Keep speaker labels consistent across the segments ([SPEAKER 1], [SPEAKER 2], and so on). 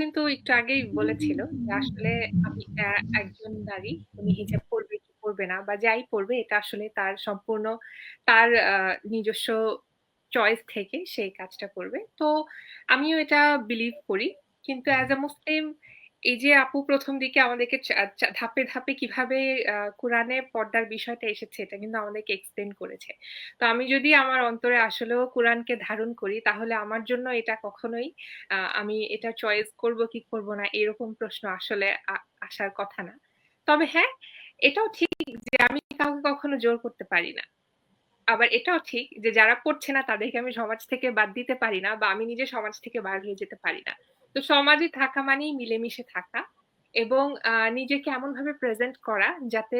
[SPEAKER 1] একটু আগেই বলেছিল যে, আসলে আমি একজন নারী উনি হিজাব পড়বে কি পড়বে না বা যাই পড়বে এটা আসলে তার সম্পূর্ণ, তার নিজস্ব চয়েস থেকে সেই কাজটা করবে। তো আমিও এটা বিলিভ করি। কিন্তু অ্যাজ আ মুসলিম এই যে আপু ১ম দিকে আমাদেরকে ধাপে, ধাপে কীভাবে কোরআনে পর্দার বিষয়টা এসেছে এটা কিন্তু আমাদেরকে এক্সপ্লেইন করেছে। তো আমি যদি আমার অন্তরে আসলেও কোরআনকে ধারণ করি তাহলে আমার জন্য এটা কখনোই আমি এটা চয়েস করব কি করব না এরকম প্রশ্ন আসলে আসার কথা না। তবে হ্যাঁ, এটাও ঠিক যে আমি কাউকে কখনো জোর করতে পারি না। আবার এটাও ঠিক যে যারা পড়ছে না তাদেরকে আমি সমাজ থেকে বাদ দিতে পারি না বা আমি নিজে সমাজ থেকে বার হয়ে যেতে পারি না। তো সমাজে থাকা মানেই মিলেমিশে থাকা এবং নিজেকে এমনভাবে প্রেজেন্ট করা যাতে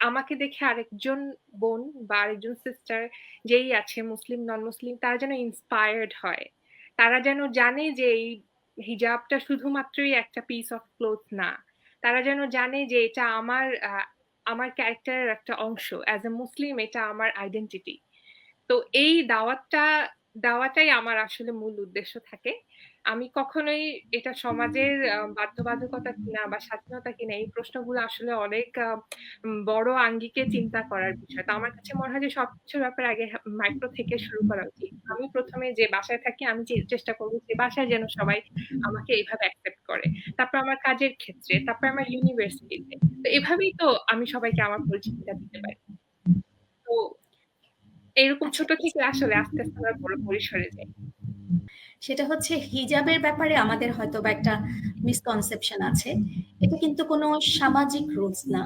[SPEAKER 1] আমাকে দেখে আরেকজন বোন বা আরেকজন সিস্টার যেই আছে মুসলিম, নন মুসলিম তারা যেন ইন্সপায়ার্ড হয়। তারা যেন জানে যে এই হিজাবটা শুধুমাত্রই একটা পিস অফ ক্লথ না। তারা যেন জানে যে এটা আমার আমার ক্যারেক্টারের একটা অংশ। অ্যাজ এ মুসলিম এটা আমার আইডেন্টিটি। তো এই দাওয়াতটা দেওয়াটাই আমার আসলে মূল উদ্দেশ্য থাকে। আমি কখনোই এটা সমাজের বাধ্যবাধকতা কিনা বা স্বাধীনতা কিনা এই প্রশ্নগুলো আসলে অনেক বড় আঙ্গিকে চিন্তা করার বিষয়। তো আমার কাছে মনে হয় যে সবকিছুর ব্যাপারে আগে মাইক্রো থেকে শুরু করা উচিত। আমি প্রথমে যে বাসায় থাকি আমি চেষ্টা করব যে বাসায় যেন সবাই আমাকে এইভাবে অ্যাকসেপ্ট করে। তারপর আমার কাজের ক্ষেত্রে, তারপর আমার ইউনিভার্সিটিতে। তো এভাবেই তো আমি সবাইকে আমার পরিচিতিটা দিতে পারি। এরকম ছোট থেকে আসলে আস্তে, আস্তে আমরা বড় পরিসরে যাই।
[SPEAKER 2] সেটা হচ্ছে হিজাবের ব্যাপারে আমাদের হয়তো বা একটা মিসকনসেপশন আছে। এটা কিন্তু কোনো সামাজিক রুলস না।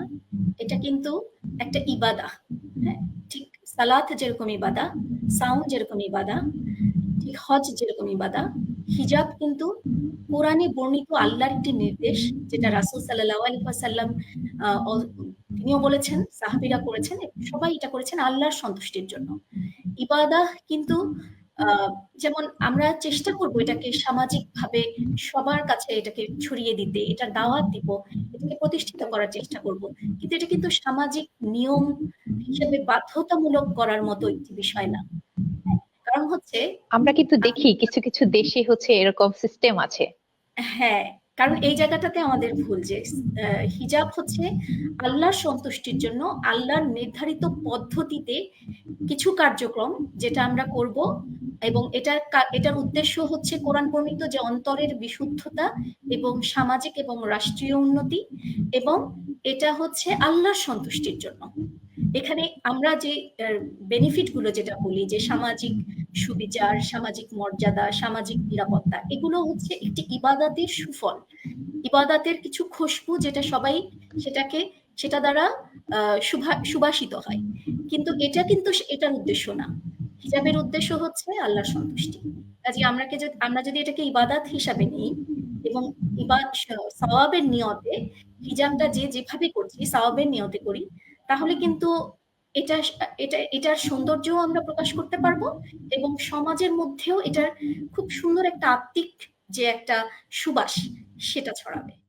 [SPEAKER 2] এটা কিন্তু একটা ইবাদা। হ্যাঁ? ঠিক সালাত যেরকম ইবাদা, সাউম যেরকম ইবাদা, ঠিক হজ যেরকম ইবাদা, হিজাব কিন্তু কোরআনে বর্ণিত আল্লাহর একটি নির্দেশ যেটা রাসূল সাল্লাল্লাহু আলাইহি ওয়াসাল্লাম আ অ তিনিও বলেছেন, সাহাবীরা করেছেন, সবাই এটা করেছেন আল্লাহর সন্তুষ্টির জন্য। ইবাদাহ কিন্তু যেমন আমরা চেষ্টা করব এটাকে সামাজিকভাবে সবার কাছে এটাকে ছড়িয়ে দিতে, এটার দাওয়াত দিব, এটাকে প্রতিষ্ঠিত করার চেষ্টা করব। কিন্তু এটা কিন্তু সামাজিক নিয়ম হিসেবে বাধ্যতামূলক করার মতো একটি বিষয় না। কারণ হচ্ছে
[SPEAKER 3] আমরা কিন্তু দেখি কিছু, কিছু দেশে হচ্ছে এরকম সিস্টেম আছে।
[SPEAKER 2] হ্যাঁ, কারণ এই জায়গাটাতে আমাদের ভুল যে হিজাব হচ্ছে আল্লাহর সন্তুষ্টির জন্য, আল্লাহর নির্ধারিত পদ্ধতিতে কিছু কার্যক্রম যেটা আমরা করব এবং এটার কা, এটার উদ্দেশ্য হচ্ছে কোরআন প্রণীত যে অন্তরের বিশুদ্ধতা এবং সামাজিক এবং রাষ্ট্রীয় উন্নতি এবং এটা হচ্ছে আল্লাহর সন্তুষ্টির জন্য। এখানে আমরা যে বেনিফিটগুলো যেটা বলি যে সামাজিক সুবিচার, সামাজিক মর্যাদা, সামাজিক নিরাপত্তা এগুলো হচ্ছে একটি ইবাদাতের সুফল। ইবাদাতের কিছু খুশবু যেটা সবাই সেটাকে সেটা দ্বারা সুবাসিত হয়। কিন্তু এটা কিন্তু এটার উদ্দেশ্য না। হিজাবের উদ্দেশ্য হচ্ছে আল্লাহর সন্তুষ্টি। কাজেই আমরাকে যদি আমরা যদি এটাকে ইবাদাত হিসাবে নিই এবং ইবাদ সওয়াবের নিয়তে হিজাবটা যে যেভাবে করছি সওয়াবের নিয়তে করি, তাহলে কিন্তু এটা এটা এটার সৌন্দর্যও আমরা প্রকাশ করতে পারব এবং সমাজের মধ্যেও এটার খুব সুন্দর একটা আত্মিক যে একটা সুবাস সেটা ছড়াবে।